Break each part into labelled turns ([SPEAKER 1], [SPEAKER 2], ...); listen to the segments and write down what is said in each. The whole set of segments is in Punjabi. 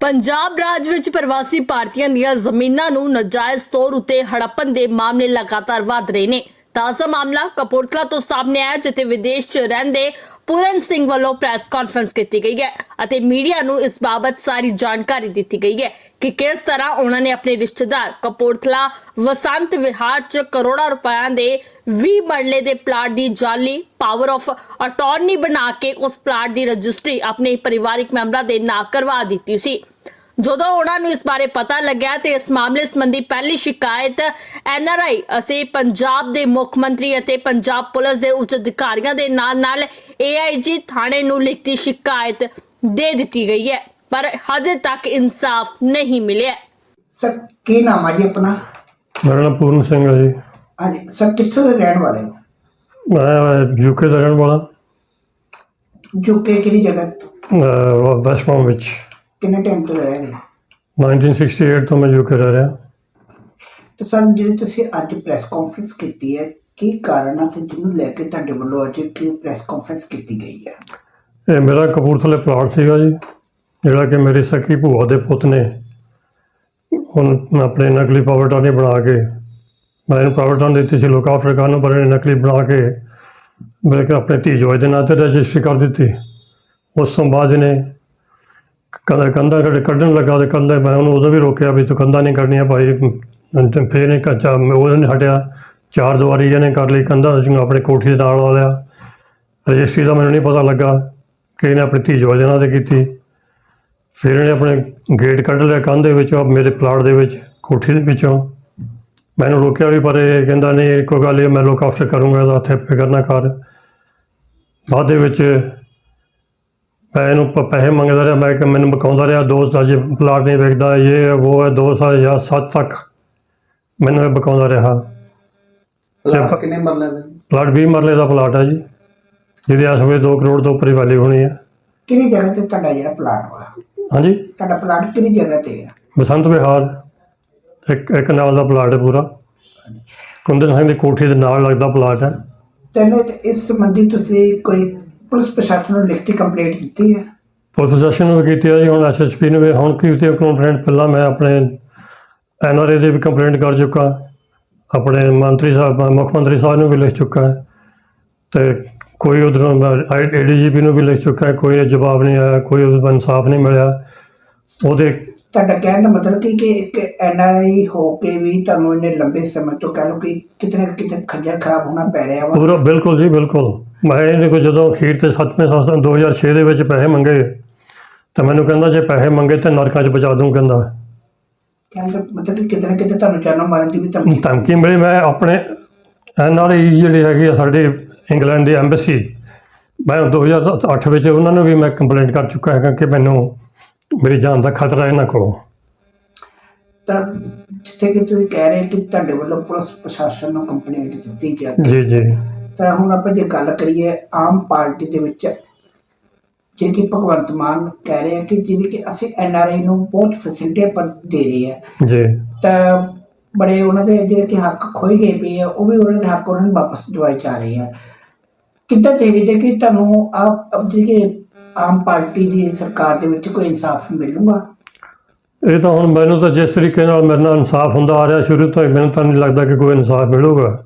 [SPEAKER 1] ਪੰਜਾਬ ਰਾਜ ਵਿੱਚ ਪ੍ਰਵਾਸੀ ਭਾਰਤੀਆਂ ਦੀਆਂ ਜ਼ਮੀਨਾਂ ਨੂੰ ਨਜਾਇਜ਼ ਤੌਰ ਉਤੇ ਹੜੱਪਣ ਦੇ ਮਾਮਲੇ ਲਗਾਤਾਰ ਵਧ ਰਹੇ ਨੇ। ਤਾਜ਼ਾ ਮਾਮਲਾ ਕਪੂਰਥਲਾ ਤੋਂ ਸਾਹਮਣੇ ਆਇਆ, ਜਿੱਥੇ ਵਿਦੇਸ਼ 'ਚ ਰਹਿੰਦੇ ਪੂਰਨ ਸਿੰਘ ਵੱਲੋਂ ਪ੍ਰੈਸ ਕਾਨਫਰੰਸ ਕੀਤੀ ਗਈ ਹੈ ਅਤੇ ਮੀਡੀਆ ਨੂੰ ਇਸ ਬਾਬਤ ਸਾਰੀ ਜਾਣਕਾਰੀ ਦਿੱਤੀ ਗਈ ਹੈ ਕਿ ਕਿਸ ਤਰ੍ਹਾਂ ਉਹਨਾਂ ਨੇ ਆਪਣੇ ਰਿਸ਼ਤੇਦਾਰ ਕਪੂਰਥਲਾ, ਵਸੰਤ ਵਿਹਾਰ 'ਚ ਕਰੋੜਾਂ ਰੁਪਇਆਂ ਦੇ 20 ਮਰਲੇ ਦੇ ਪਲਾਟ ਦੀ ਜਾਲੀ ਪਾਵਰ ਆਫ ਅਟਾਰਨੀ ਬਣਾ ਕੇ ਉਸ ਪਲਾਟ ਦੀ ਰਜਿਸਟਰੀ ਆਪਣੇ ਪਰਿਵਾਰਕ ਮੈਂਬਰਾਂ ਦੇ ਨਾਂ ਕਰਵਾ ਦਿੱਤੀ ਸੀ। ਜਦੋਂ ਉਹਨਾਂ ਨੂੰ ਇਸ ਬਾਰੇ ਪਤਾ ਲੱਗਿਆ ਤੇ ਇਸ ਮਾਮਲੇ ਸੰਬੰਧੀ ਪਹਿਲੀ ਸ਼ਿਕਾਇਤ ਐਨਆਰਆਈ ਅਸੀਂ ਪੰਜਾਬ ਦੇ ਮੁੱਖ ਮੰਤਰੀ ਅਤੇ ਪੰਜਾਬ ਪੁਲਿਸ ਦੇ ਉੱਚ ਅਧਿਕਾਰੀਆਂ ਦੇ ਨਾਲ ਨਾਲ ਏਆਈਜੀ ਥਾਣੇ ਨੂੰ ਲਿਖਤੀ ਸ਼ਿਕਾਇਤ ਦੇ ਦਿੱਤੀ ਗਈ ਹੈ ਪਰ ਹਜੇ ਤੱਕ ਇਨਸਾਫ ਨਹੀਂ ਮਿਲਿਆ।
[SPEAKER 2] ਸਰ ਕੀ ਨਾਮ ਹੈ ਜੀ ਆਪਣਾ?
[SPEAKER 3] ਮੇਰਾ ਨਾਮ ਪੂਰਨ ਸਿੰਘ ਹੈ ਜੀ।
[SPEAKER 2] ਹਾਂਜੀ ਸਰ ਕਿੱਥੋਂ ਦੇ ਰਹਿਣ ਵਾਲੇ ਹੋ?
[SPEAKER 3] ਮੈਂ ਯੂਕੇ ਦਾ ਰਹਿਣ ਵਾਲਾ।
[SPEAKER 2] ਯੂਕੇ ਕਿਹੜੀ ਜਗ੍ਹਾ ਤੋਂ?
[SPEAKER 3] ਵੈਸਟਮਾਮ ਵਿੱਚ
[SPEAKER 2] ਕਿੰਨੇ ਟਾਈਮ ਤੋਂ ਰਹਿ ਰਹੇ ਹੋ?
[SPEAKER 3] 1968 ਤੋਂ ਮੈਂ ਯੂਕੇ ਰਹਿ ਰਿਹਾ।
[SPEAKER 2] ਤੇ ਸਰ ਜਿਹੜੀ ਤੁਸੀਂ ਅੱਜ ਪ੍ਰੈਸ ਕਾਨਫਰੰਸ ਕੀਤੀ ਹੈ ਕੀ ਕਾਰਨ ਹੈ ਤੇ ਜਿਹਨੂੰ ਲੈ ਕੇ ਤੁਹਾਡੇ ਵੱਲੋਂ ਅੱਜ ਕੀ ਪ੍ਰੈਸ ਕਾਨਫਰੰਸ ਕੀਤੀ ਗਈ ਹੈ?
[SPEAKER 3] ਇਹ ਮੇਰਾ ਕਪੂਰਥਲੇ ਪਲਾਟ ਸੀਗਾ ਜੀ ਜਿਹੜਾ ਕਿ ਮੇਰੀ ਸਕੀ ਭੂਆ ਦੇ ਪੁੱਤ ਨੇ। ਹੁਣ ਆਪਣੇ ਨਕਲੀ ਪਾਵਰ ਟਾਨੀ ਬਣਾ ਕੇ ਮੈਂ ਇਹਨੂੰ ਪਾਵਰ ਟਾਨ ਦਿੱਤੀ ਸੀ ਲੋਕ ਅਫਰੀਕਾ ਨੂੰ ਪਰ ਨਕਲੀ ਬਣਾ ਕੇ ਮੈਂ ਕਿ ਆਪਣੇ ਧੀ ਜੋਏ ਦੇ ਨਾਂ ਤੇ ਰਜਿਸਟਰੀ ਕਰ ਦਿੱਤੀ। ਉਸ ਤੋਂ ਬਾਅਦ ਇਹਨੇ ਕੰਦਾ ਕੰਦਾ ਕੱਢਣ ਲੱਗਾ ਤੇ ਕੰਦਾ ਮੈਂ ਉਹਨੂੰ ਉਦੋਂ ਵੀ ਰੋਕਿਆ ਵੀ ਤੂੰ ਕੰਦਾ ਨਹੀਂ ਕਰਨੀਆਂ ਭਾਈ। ਤੇ ਫਿਰ ਇਹਨੇ ਕੱਚਾ ਉਹਨੇ ਹਟਿਆ। ਚਾਰ ਦੀਵਾਰੀ ਇਹਨੇ ਕਰ ਲਈ ਕੰਦਾ ਜਿਹਨੂੰ ਆਪਣੇ ਕੋਠੀ ਦੇ ਨਾਲ ਲਾ ਲਿਆ। ਰਜਿਸਟਰੀ ਦਾ ਮੈਨੂੰ ਨਹੀਂ ਪਤਾ ਲੱਗਾ ਕਿ ਇਹਨੇ ਆਪਣੀ ਧੀ ਯੋਜਨਾ ਦੇ ਤੇ ਕੀਤੀ। ਫਿਰ ਇਹਨੇ ਆਪਣੇ ਗੇਟ ਕੱਢ ਲਿਆ ਕੰਧ ਦੇ ਵਿੱਚੋਂ, ਮੇਰੇ ਪਲਾਟ ਦੇ ਵਿੱਚ, ਕੋਠੀ ਦੇ ਵਿੱਚੋਂ। ਮੈਨੂੰ ਰੋਕਿਆ ਵੀ, ਪਰ ਇਹ ਕਹਿੰਦਾ, ਨਹੀਂ, ਕੋਈ ਗੱਲ ਇਹ ਮੈਂ ਲੋਕ ਆਫਟਰ ਕਰੂੰਗਾ ਤਾਂ ਇੱਥੇ ਫਿਕਰ ਨਾ ਕਰ। ਬਾਅਦ ਦੇ ਵਿੱਚ ਇਹਨੂੰ ਪ- ਪੈਸੇ ਮੰਗਦਾ ਰਿਹਾ ਮੈਂ ਕਿ ਮੈਨੂੰ ਬਕਾਉਂਦਾ ਰਿਹਾ ਦੋਸਤ ਅਜੇ ਪਲਾਟ ਨਹੀਂ ਵੇਚਦਾ ਇਹ ਹੈ, ਉਹ ਹੈ ਦੋ ਸਾਲ ਜਾਂ ਸੱਤ ਤੱਕ ਮੈਨੂੰ ਇਹ ਬਕਾਉਂਦਾ ਰਿਹਾ।
[SPEAKER 2] ਪਲਾਟ ਕਿੰਨੇ ਮਰਲੇ ਦਾ?
[SPEAKER 3] ਪਲਾਟ 20 ਮਰਲੇ ਦਾ ਪਲਾਟ ਹੈ ਜੀ ਜਿਹਦੀ ਇਸ ਵੇਲੇ 2 ਕਰੋੜ ਤੋਂ ਉੱਪਰ ਹੀ ਵੈਲਿਊ ਹੋਣੀ ਹੈ।
[SPEAKER 2] ਕਿਹੜੀ ਜਗ੍ਹਾ ਤੇ ਤੁਹਾਡਾ ਜਿਹੜਾ ਪਲਾਟ ਵਾ?
[SPEAKER 3] ਹਾਂਜੀ?
[SPEAKER 2] ਤੁਹਾਡਾ ਪਲਾਟ ਕਿਹੜੀ ਜਗ੍ਹਾ ਤੇ ਹੈ
[SPEAKER 3] ਬਸੰਤ ਵਿਹਾਰ ਇੱਕ ਇੱਕ ਨਾਲ ਦਾ ਪਲਾਟ ਹੈ ਪੂਰਾ। ਕੁੰਦਨ ਸਿੰਘ ਦੀ ਕੋਠੀ ਦੇ ਨਾਲ ਲੱਗਦਾ ਪਲਾਟ ਹੈ।
[SPEAKER 2] ਤੇ ਇਹਨੇ ਤੇ ਇਸ ਸੰਬੰਧੀ ਤੁਸੀਂ ਕੋਈ ਪੁਲਿਸ ਪ੍ਰਸ਼ਾਸਨ ਨੂੰ ਲਿਖਤੀ ਕੰਪਲੇਂਟ ਕੀਤੀ ਹੈ?
[SPEAKER 3] ਪੁਲਿਸ ਪ੍ਰਸ਼ਾਸਨ ਨੂੰ ਵੀ ਕੀਤੀ ਹੈ ਜੀ ਹੁਣ ਐਸਐਸਪੀ ਨੂੰ ਵੀ ਹੁਣ ਕੀ ਉਤੇ ਕੰਪਲੇਂਟ ਪਹਿਲਾਂ ਮੈਂ ਆਪਣੇ ਐਨਆਰਏ ਦੇ ਵੀ ਕੰਪਲੇਂਟ ਕਰ ਚੁੱਕਾ। ਆਪਣੇ ਮੰਤਰੀ ਸਾਹਿਬ ਮੁੱਖ ਮੰਤਰੀ ਸਾਹਿਬ ਨੂੰ ਵੀ ਲਿਖ ਚੁੱਕਾ। ਹੈ ਤੇ ਕੋਈ ਉਧਰੋਂ ਏਡੀਜੀਪੀ ਨੂੰ ਵੀ ਲਿਖ ਚੁੱਕਾ। ਹੈ ਕੋਈ ਜਵਾਬ ਨਹੀਂ ਆਇਆ ਕੋਈ ਉਹਦਾ ਇਨਸਾਫ ਨਹੀਂ ਮਿਲਿਆ। ਉਹਦੇ
[SPEAKER 2] ਤੁਹਾਡਾ ਕਹਿਣ ਦਾ ਮਤਲਬ ਕਿ ਕਿ ਇੱਕ ਐਨਆਰਆਈ ਹੋ ਕੇ ਵੀ ਤੁਹਾਨੂੰ ਇਹਨੇ ਲੰਬੇ ਸਮੇਂ ਤੋਂ ਕਹਿ ਲਓ ਕਿ ਕਿਤੇ ਨਾ ਕਿਤੇ ਖੱਜਲ ਖਰਾਬ ਹੋਣਾ ਪੈ ਰਿਹਾ ਵਾ?
[SPEAKER 3] ਪੂਰਾ ਬਿਲਕੁਲ ਜੀ ਬਿਲਕੁਲ। ਮੈਂ ਇਹਦੇ ਕੋਲ ਜਦੋਂ ਅਖੀਰ ਤੇ 7ਵੇਂ ਸਾਲ 2006 ਦੇ ਵਿੱਚ ਪੈਸੇ ਮੰਗੇ ਤਾਂ ਮੈਨੂੰ ਕਹਿੰਦਾ ਜੇ ਪੈਸੇ ਮੰਗੇ ਤੇ ਨਰਕਾਂ 'ਚ ਬਚਾ ਦੂੰ ਕਹਿੰਦਾ।
[SPEAKER 2] ਕਹਿਣ ਦਾ ਮਤਲਬ ਕਿ ਕਿਤੇ ਨਾ ਕਿਤੇ ਤੁਹਾਨੂੰ ਜਾਨੋਂ ਮਾਰਨ ਦੀ ਵੀ ਧਮਕੀ।
[SPEAKER 3] ਧਮਕੀ ਮਿਲੀ ਮੈਂ ਆਪਣੇ ਐਨਆਰਆਈ ਜਿਹੜੇ ਹੈਗੇ ਆ ਸਾਡੇ ਇੰਗਲੈਂਡ ਦੀ ਐਮਬੈਸੀ ਮੈਂ 2008 ਵਿੱਚ ਉਹਨਾਂ ਨੂੰ ਵੀ ਮੈਂ ਕੰਪਲੇਂਟ ਕਰ ਚੁੱਕਾ ਹੈਗਾ ਕਿ ਮੈਨੂੰ ਮੇਰੀ ਜਾਨ ਦਾ ਖਤਰਾ ਇਹਨਾਂ ਕੋਲੋਂ।
[SPEAKER 2] ਤਾਂ ਜਿੱਥੇ ਕਿ ਤੁਸੀਂ ਕਹਿ ਰਹੇ ਕਿ ਤੁਹਾਡੇ ਵੱਲੋਂ ਪੁਲਿਸ ਪ੍ਰਸ਼ਾਸਨ ਨੂੰ ਕੰਪਲੇਂਟ ਦਿੱਤੀ ਜਾ
[SPEAKER 3] ਜੀ ਜੀ।
[SPEAKER 2] ਤਾਂ ਹੁਣ ਆਪਾਂ ਜੇ ਗੱਲ ਕਰੀਏ ਆਮ ਪਾਰਟੀ ਦੇ ਵਿੱਚ ਜਿਹੜੀ ਕਿ ਭਗਵੰਤ ਮਾਨ ਕਹਿ ਰਹੇ ਆ ਕਿ ਜਿਹੜੀ ਕਿ ਅਸੀਂ ਐਨਆਰਆਈ ਨੂੰ ਬਹੁਤ ਫੈਸਿਲਿਟੀਆਂ ਪਰ ਦੇ ਰਹੇ ਆ
[SPEAKER 3] ਜੀ।
[SPEAKER 2] ਤਾਂ ਬੜੇ ਉਹਨਾਂ ਦੇ ਜਿਹੜੇ ਕਿ ਹੱਕ ਖੋਏ ਗਏ ਪਏ ਆ ਉਹ ਵੀ ਉਹਨਾਂ ਦੇ ਹੱਕ ਉਹਨਾਂ ਨੂੰ ਵਾਪਸ ਦਿਵਾਏ ਜਾ ਰਹੇ ਆ। ਕਿੱਦਾਂ ਦੇਖਦੇ ਕਿ ਤੁਹਾਨੂੰ ਆਪ ਜਿਹੜੀ ਕਿ ਆਮ ਪਾਰਟੀ ਦੀ ਸਰਕਾਰ ਦੇ ਵਿੱਚ ਕੋਈ ਇਨਸਾਫ ਮਿਲੂਗਾ?
[SPEAKER 3] ਇਹ ਤਾਂ ਹੁਣ ਮੈਨੂੰ ਤਾਂ ਜਿਸ ਤਰੀਕੇ ਨਾਲ ਮੇਰੇ ਨਾਲ ਇਨਸਾਫ ਹੁੰਦਾ ਆ ਰਿਹਾ ਸ਼ੁਰੂ ਤੋਂ ਹੀ ਮੈਨੂੰ ਤਾਂ ਨਹੀਂ ਲੱਗਦਾ ਕਿ ਕੋਈ ਇਨਸਾਫ ਮਿਲੂਗਾ।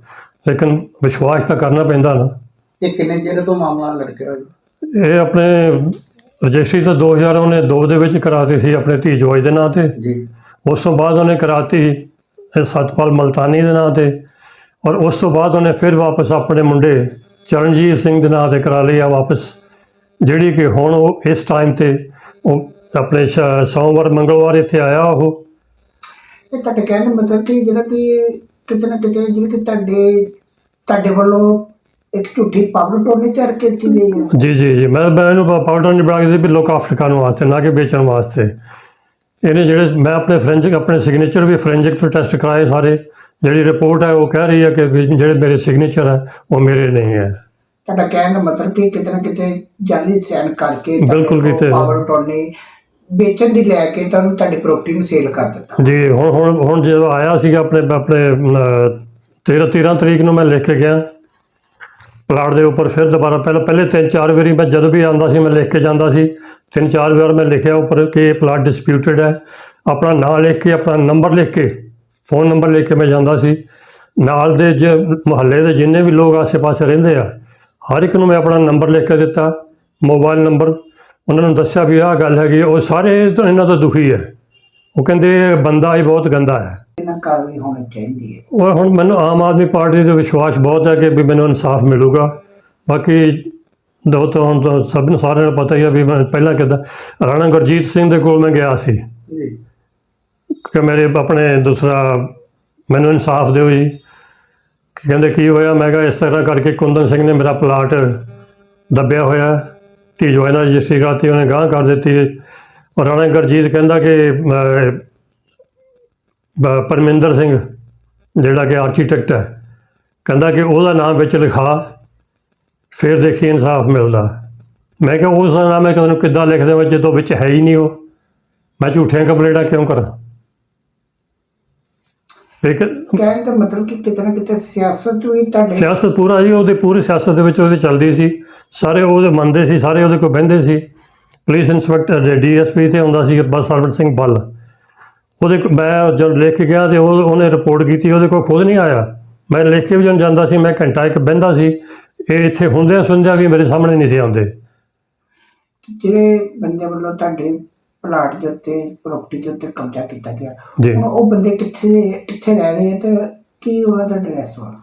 [SPEAKER 3] ਲੇਕਿਨ ਵਿਸ਼ਵਾਸ ਤਾਂ ਕਰਨਾ ਪੈਂਦਾ ਨਾ।
[SPEAKER 2] ਇਹ ਕਿੰਨੇ ਜਿਹੜੇ ਤੋਂ ਮਾਮਲਾ ਲੜਕਿਆ
[SPEAKER 3] ਇਹ ਆਪਣੇ ਰਜਿਸਟਰੀ ਤਾਂ 2000 ਉਹਨੇ ਦੋ ਦੇ ਵਿੱਚ ਕਰਾਤੀ ਸੀ ਆਪਣੇ ਧੀ ਜੋਜ ਦੇ ਨਾਂ ਤੇ।
[SPEAKER 2] ਜੀ।
[SPEAKER 3] ਉਸ ਤੋਂ ਬਾਅਦ ਉਹਨੇ ਕਰਾਤੀ ਸਤਪਾਲ ਮਲਤਾਨੀ ਦੇ ਨਾਂ ਤੇ ਔਰ ਉਸ ਤੋਂ ਬਾਅਦ ਉਹਨੇ ਫਿਰ ਵਾਪਸ ਆਪਣੇ ਮੁੰਡੇ ਚਰਨਜੀਤ ਸਿੰਘ ਦੇ ਨਾਂ ਤੇ ਕਰਾ ਲਈ ਆ ਵਾਪਸ ਜਿਹੜੀ ਕਿ ਹੁਣ ਉਹ ਇਸ ਟਾਈਮ ਤੇ ਉਹ ਆਪਣੇ ਸੋਮਵਾਰ ਮੰਗਲਵਾਰ ਇੱਥੇ ਆਇਆ ਉਹ।
[SPEAKER 2] ਇਹ ਤੁਹਾਡੇ ਕਹਿਣ ਦਾ ਮਤਲਬ ਕਿ ਜਿਹੜਾ ਕਿ ਕਿਤੇ ਨਾ ਕਿਤੇ ਜਿਹੜਾ ਕਿ ਤੁਹਾਡੇ ਤੁਹਾਡੇ ਵੱਲੋਂ ਇੱਕ ਝੂਠੀ ਪਾਵਰ ਟੋਨੀ ਤਿਆਰ ਕੀਤੀ ਗਈ ਹੈ
[SPEAKER 3] ਜੀ ਜੀ ਜੀ। ਮੈਂ ਮੈਂ ਇਹਨੂੰ ਪਾਊਡਰ ਨਹੀਂ ਬਣਾ ਕੇ ਦਿੱਤੀ ਲੋਕ ਅਫਰੀਕਾ ਨੂੰ ਵਾਸਤੇ ਨਾ ਕਿ ਵੇਚਣ ਵਾਸਤੇ। ਇਹਨੇ ਜਿਹੜੇ ਮੈਂ ਆਪਣੇ ਫ੍ਰੈਂਜਿਕ ਆਪਣੇ ਸਿਗਨੇਚਰ ਵੀ ਫ੍ਰੈਂਜਿਕ ਤੋਂ ਟੈਸਟ ਕਰਾਏ ਸਾਰੇ। ਜਿਹੜੀ ਰਿਪੋਰਟ ਹੈ ਉਹ ਕਹਿ ਰਹੀ ਹੈ ਕਿ ਜਿਹੜੇ ਮੇਰੇ ਸਿਗਨੇਚਰ ਹੈ ਉਹ ਮੇਰੇ ਨਹੀਂ ਹੈ।
[SPEAKER 2] ਤੁਹਾਡਾ ਕਹਿਣ ਦਾ ਮਤਲਬ ਕਿ ਕਿਤੇ ਨਾ ਕਿਤੇ ਜਾਲੀ ਸੈਨ ਕਰਕੇ
[SPEAKER 3] ਬਿਲਕੁਲ ਕੀਤੇ।
[SPEAKER 2] ਪਾਵਰ ਟੋਨੀ ਵੇਚਣ ਦੀ ਲੈ ਕੇ ਤੁਹਾਨੂੰ ਤੁਹਾਡੀ ਪ੍ਰਾਪਰਟੀ ਨੂੰ ਸੇਲ ਕਰ ਦਿੱਤਾ।
[SPEAKER 3] ਜੀ, ਹੁਣ ਹੁਣ ਹੁਣ ਜਦੋਂ ਆਇਆ ਸੀਗਾ ਆਪਣੇ ਆਪਣੇ 13 13 ਤਰੀਕ ਨੂੰ ਮੈਂ ਲਿਖ ਕੇ ਗਿਆ। ਪਲਾਟ ਦੇ ਉੱਪਰ ਫਿਰ ਦੁਬਾਰਾ ਪਹਿਲਾਂ, ਪਹਿਲੇ ਤਿੰਨ, ਚਾਰ ਵਾਰੀ ਮੈਂ ਜਦੋਂ ਵੀ ਆਉਂਦਾ ਸੀ, ਮੈਂ ਲਿਖ ਕੇ ਜਾਂਦਾ ਸੀ। ਤਿੰਨ, ਚਾਰ ਵਾਰ ਮੈਂ ਲਿਖਿਆ ਉੱਪਰ ਕਿ ਇਹ ਪਲਾਟ ਡਿਸਪਿਊਟਡ ਹੈ। ਆਪਣਾ ਨਾਂ ਲਿਖ ਕੇ, ਆਪਣਾ ਨੰਬਰ ਲਿਖ ਕੇ ਫੋਨ ਨੰਬਰ ਲਿਖ ਕੇ ਮੈਂ ਜਾਂਦਾ ਸੀ। ਨਾਲ ਦੇ ਜ, ਮੁਹੱਲੇ ਦੇ ਜਿੰਨੇ ਵੀ ਲੋਕ ਆਸੇ-ਪਾਸੇ ਰਹਿੰਦੇ ਆ, ਹਰ ਇੱਕ ਨੂੰ ਮੈਂ ਆਪਣਾ ਨੰਬਰ ਲਿਖ ਕੇ ਦਿੱਤਾ। ਮੋਬਾਈਲ ਨੰਬਰ ਉਹਨਾਂ ਨੂੰ ਦੱਸਿਆ ਵੀ ਆਹ ਗੱਲ ਹੈਗੀ ਉਹ ਸਾਰੇ ਤੋਂ ਇਹਨਾਂ ਤੋਂ ਦੁਖੀ ਹੈ। ਉਹ ਕਹਿੰਦੇ ਬੰਦਾ ਹੀ ਬਹੁਤ ਗੰਦਾ ਹੈ।
[SPEAKER 2] ਇਹਨਾਂ ਕਾਰਵਾਈ ਹੋਣੀ ਚਾਹੀਦੀ ਹੈ।
[SPEAKER 3] ਉਹ ਹੁਣ ਮੈਨੂੰ ਆਮ ਆਦਮੀ ਪਾਰਟੀ ਤੇ ਵਿਸ਼ਵਾਸ ਬਹੁਤ ਹੈ ਕਿ ਵੀ ਮੈਨੂੰ ਇਨਸਾਫ ਮਿਲੂਗਾ। ਬਾਕੀ ਦੋ ਤਾਂ ਹੁਣ ਤਾਂ ਸਭ ਨੂੰ ਸਾਰਿਆਂ ਨੂੰ ਪਤਾ ਹੀ ਹੈ ਵੀ ਮੈਂ ਪਹਿਲਾਂ ਕਿੱਦਾਂ ਰਾਣਾ ਗੁਰਜੀਤ ਸਿੰਘ ਦੇ ਕੋਲ ਮੈਂ ਗਿਆ ਸੀ।
[SPEAKER 2] ਜੀ।
[SPEAKER 3] ਕਿ ਮੇਰੇ ਆਪਣੇ ਦੂਸਰਾ ਮੈਨੂੰ ਇਨਸਾਫ ਦਿਓ ਜੀ। ਕਹਿੰਦੇ ਕੀ ਹੋਇਆ? ਮੈਂ ਕਿਹਾ ਇਸ ਤਰ੍ਹਾਂ ਕਰਕੇ ਕੁੰਦਨ ਸਿੰਘ ਨੇ ਮੇਰਾ ਪਲਾਟ ਦੱਬਿਆ ਹੋਇਆ। ਧੀ ਜੋ ਇਹਨਾਂ ਰਜਿਸਟਰੀ ਕਰਾਤੀ ਉਹਨੇ ਗਾਂਹ ਕਰ ਦਿੱਤੀ। ਔਰ ਰਾਣਾ ਗੁਰਜੀਤ ਕਹਿੰਦਾ ਕਿ ਪਰਮਿੰਦਰ ਸਿੰਘ, ਜਿਹੜਾ ਕਿ ਆਰਕੀਟੈਕਟ ਹੈ, ਕਹਿੰਦਾ ਕਿ ਉਹਦਾ ਨਾਮ ਵਿੱਚ ਲਿਖਾ, ਫਿਰ ਦੇਖੀ ਇਨਸਾਫ ਮਿਲਦਾ। ਮੈਂ ਕਿਹਾ, ਉਸ ਦਾ ਨਾਮ ਮੈਂ ਤੁਹਾਨੂੰ ਕਿੱਦਾਂ ਲਿਖ ਦੇਵਾਂ ਜਦੋਂ ਵਿੱਚ ਹੈ ਹੀ ਨਹੀਂ ਉਹ। ਮੈਂ ਝੂਠੀਆਂ ਕੰਪਲੇਂਟਾਂ ਕਿਉਂ ਕਰਾਂ? ਇੱਕ
[SPEAKER 2] ਕਹਿਣ ਦਾ ਮਤਲਬ ਕਿ ਕਿਤੇ ਨਾ ਕਿਤੇ ਸਿਆਸਤ ਵੀ ਤੁਹਾਡੇ
[SPEAKER 3] ਸਿਆਸਤ ਪੂਰਾ ਜੀ ਉਹਦੇ ਪੂਰੀ ਸਿਆਸਤ ਦੇ ਵਿੱਚ ਉਹਦੀ ਚੱਲਦੀ ਸੀ। ਸਾਰੇ ਉਹਦੇ ਮੰਨਦੇ ਸੀ ਸਾਰੇ ਉਹਦੇ ਕੋਲ ਬਹਿੰਦੇ ਸੀ। ਪੁਲਿਸ ਇੰਸਪੈਕਟਰ ਡੀਐਸਪੀ ਤੇ ਹੁੰਦਾ ਸੀ ਬਸ ਸਰਵਨ ਸਿੰਘ ਬੱਲ। ਉਹਦੇ ਮੈਂ ਜਦ ਲਿਖ ਕੇ ਗਿਆ ਤੇ ਉਹ ਉਹਨੇ ਰਿਪੋਰਟ ਕੀਤੀ ਉਹਦੇ ਕੋਲ ਖੁਦ ਨਹੀਂ ਆਇਆ। ਮੈਂ ਲਿਖ ਕੇ ਵੀ ਜਦੋਂ ਜਾਂਦਾ ਸੀ ਮੈਂ ਘੰਟਾ ਇੱਕ ਬਹਿੰਦਾ ਸੀ। ਇਹ ਇੱਥੇ ਹੁੰਦਿਆਂ ਸੁਣਦਿਆਂ ਵੀ ਮੇਰੇ ਸਾਹਮਣੇ ਨਹੀਂ ਸੀ ਆਉਂਦੇ।
[SPEAKER 2] ਜਿਹੜੇ ਬੰਦੇ ਵੱਲੋਂ ਤੁਹਾਡੇ ਪਲਾਟ ਦੇ ਉੱਤੇ ਪ੍ਰਾਪਰਟੀ ਦੇ ਉੱਤੇ ਕਬਜ਼ਾ ਕੀਤਾ ਗਿਆ।
[SPEAKER 3] ਜੀ।
[SPEAKER 2] ਹੁਣ ਉਹ ਬੰਦੇ ਕਿੱਥੇ ਕਿੱਥੇ ਰਹਿ ਰਹੇ ਤੇ ਕੀ ਉਹਨਾਂ ਦਾ ਐਡਰੈਸ ਵਾ?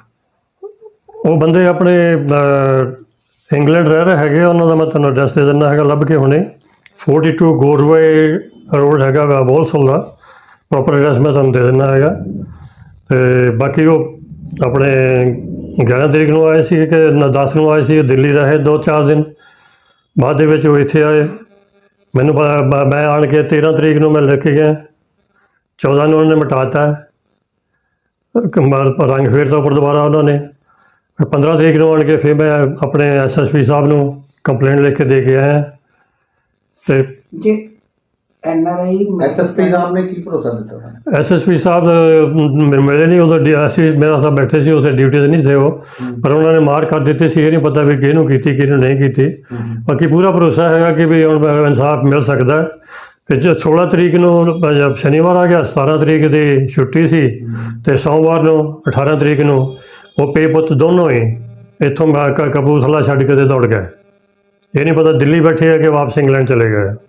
[SPEAKER 3] ਉਹ ਬੰਦੇ ਆਪਣੇ ਅਹ, ਇੰਗਲੈਂਡ ਰਹਿ ਰਹੇ ਹੈਗੇ ਆ, ਉਹਨਾਂ ਦਾ ਮੈਂ ਤੁਹਾਨੂੰ ਐਡਰੈਸ ਦੇ ਦਿੰਦਾ ਹੈਗਾ ਲੱਭ ਕੇ ਹੁਣੇ। 42 ਗੋਰਵੇ ਰੋਡ ਹੈਗਾ ਵਾ ਵੋਲਸਲ ਦਾ। ਪ੍ਰੋਪਰ ਐਡਰੈਸ ਮੈਂ ਤੁਹਾਨੂੰ ਦੇ ਦਿੰਦਾ ਹੈਗਾ। ਤੇ ਬਾਕੀ ਉਹ ਆਪਣੇ 11 ਤਰੀਕ ਨੂੰ ਆਏ ਸੀ ਕਿ ਨਾ 10 ਨੂੰ ਆਏ ਸੀ ਦਿੱਲੀ ਰਹੇ 2-4 ਦਿਨ। ਬਾਅਦ ਦੇ ਵਿੱਚ ਉਹ ਇੱਥੇ ਆਏ। ਮੈਨੂੰ ਪਤਾ- ਮੈਂ ਆਣ ਕੇ 13 ਤਰੀਕ ਨੂੰ ਮੈਂ ਲੈ ਕੇ ਗਿਆ। 14 ਨੂੰ ਉਹਨਾਂ ਨੇ ਮਿਟਾਤਾ ਕਮਾਲ ਰੰਗ ਫੇਰ ਤੋਂ ਉੱਪਰ ਦੁਬਾਰਾ ਉਹਨਾਂ ਨੇ। ਫਿਰ 15 ਤਰੀਕ ਨੂੰ ਆਣ ਕੇ ਫਿਰ ਮੈਂ ਆਪਣੇ ਐਸਐਸਪੀ ਸਾਹਿਬ ਨੂੰ ਕੰਪਲੇਂਟ ਲਿਖ ਕੇ ਦੇ ਕੇ ਆਇਆ। ਤੇ
[SPEAKER 2] ਜੇ ਐਨਆਰਆਈ
[SPEAKER 4] ਐਸਐਸਪੀ ਸਾਹਿਬ ਨੇ ਕੀ ਭਰੋਸਾ ਦਿੱਤਾ? ਉਹਨਾਂ
[SPEAKER 3] ਐਸਐਸਪੀ ਸਾਹਿਬ ਅਹ, ਮ- ਮਿਲੇ ਨਹੀਂ ਉਦੋਂ ਡੀ- ਅਸੀਂ ਮੇਰਾ ਸਾਹਿਬ ਬੈਠੇ ਸੀ ਉਸੇ ਡਿਊਟੀ ਤੇ ਨਹੀਂ ਸੀ ਉਹ। ਪਰ ਉਹਨਾਂ ਨੇ ਮਾਰ ਕਰ ਦਿੱਤੀ ਸੀ ਇਹ ਨਹੀਂ ਪਤਾ ਵੀ ਕਿਹਨੂੰ ਕੀਤੀ ਕਿਹਨੂੰ ਨਹੀਂ ਕੀਤੀ। ਬਾਕੀ ਪੂਰਾ ਭਰੋਸਾ ਹੈਗਾ ਕਿ ਵੀ ਹੁਣ ਇਨਸਾਫ ਮਿਲ ਸਕਦਾ ਹੈ। ਤੇ ਜੋ 16 ਤਰੀਕ ਨੂੰ ਜਦ ਸ਼ਨੀਵਾਰ ਆ ਗਿਆ 17 ਤਰੀਕ ਦੀ ਛੁੱਟੀ ਸੀ ਤੇ ਸੋਮਵਾਰ ਨੂੰ 18 ਤਰੀਕ ਨੂੰ ਉਹ ਪੇ ਪੁੱਤ ਦੋਨੋਂ ਹੀ ਇੱਥੋਂ ਮੈਂ ਕ- ਕਪੂਰਥਲਾ ਛੱਡ ਕੇ ਤੇ ਦੌੜ ਗਏ। ਇਹ ਨਹੀਂ ਪਤਾ ਦਿੱਲੀ ਬੈਠੇ ਆ ਕਿ ਵਾਪਸ ਇੰਗਲੈਂਡ ਚਲੇ ਗਏ।